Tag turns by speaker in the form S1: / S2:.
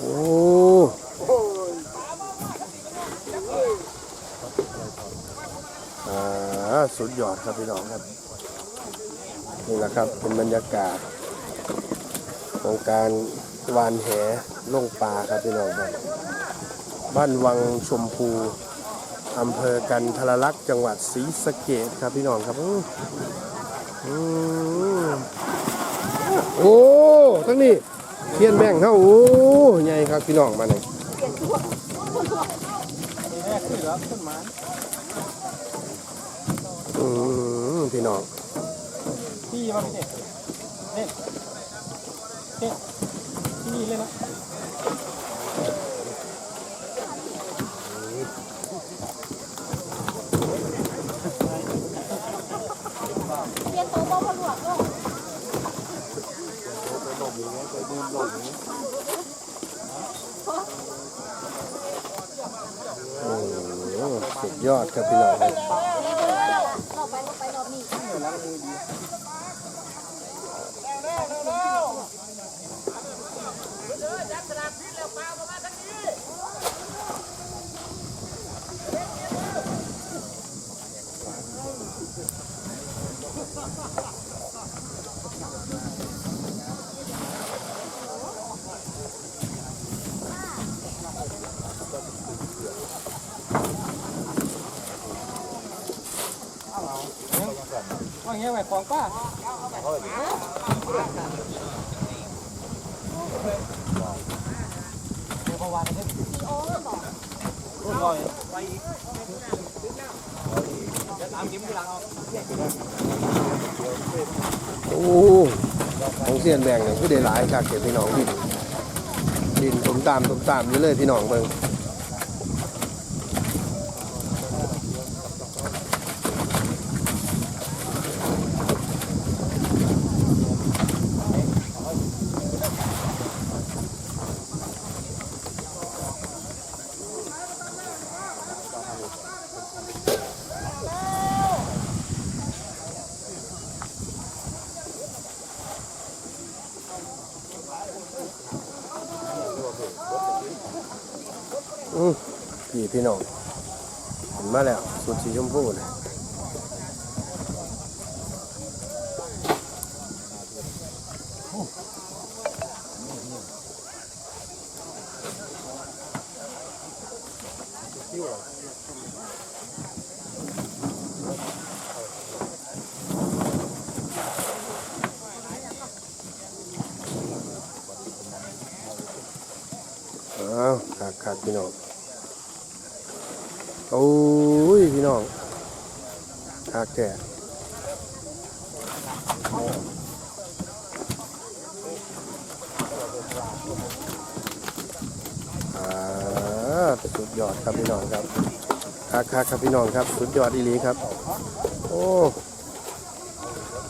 S1: โอ้สุดยอดครับพี่น้องครับ นี่แหละครับเป็นบรรยากาศของการวานแหล่งปลาครับพี่น้องครับบ้านวังชมพูอำเภอกันทรลักษ์จังหวัดศรีสะเกดครับพี่น้องครับโอ้ทั้งนี้ เทียนแบ่งเข้าโอ้ใหญ่ครับพี่น้องมาเนี่ยอืมพี่น้อง
S2: พี่มาพี่เล่นเล่นพี่เล่นนะ
S3: เรียนโตบ่พอหลวก ลูก
S1: โอ้โหสุดยอดครับพี่น้องครับ
S2: ว่าเงี้ยไหวของป้าเดี๋ยวพอวานกัน
S3: ซีโอบอก
S2: รุ่นลอยไปอีกจะตามกิมที่หลังเอา
S1: โอ้ของเสียนแบ่งเนี่ยคือได้หลายครับเก็บพี่น้องดินดินสมตามสมตามอยู่เลยพี่น้องเบิ่ง อือพี่พี่น้องเห็นมาแล้วสุดสีชมพูเลย อ้าวขาดขาดพี่น้องโอ้ยพี่น้องขาดแก่อ่าสุดยอดครับพี่น้องครับคักคักครับพี่น้องครับ สุดยอดอีหลีครับ โอ้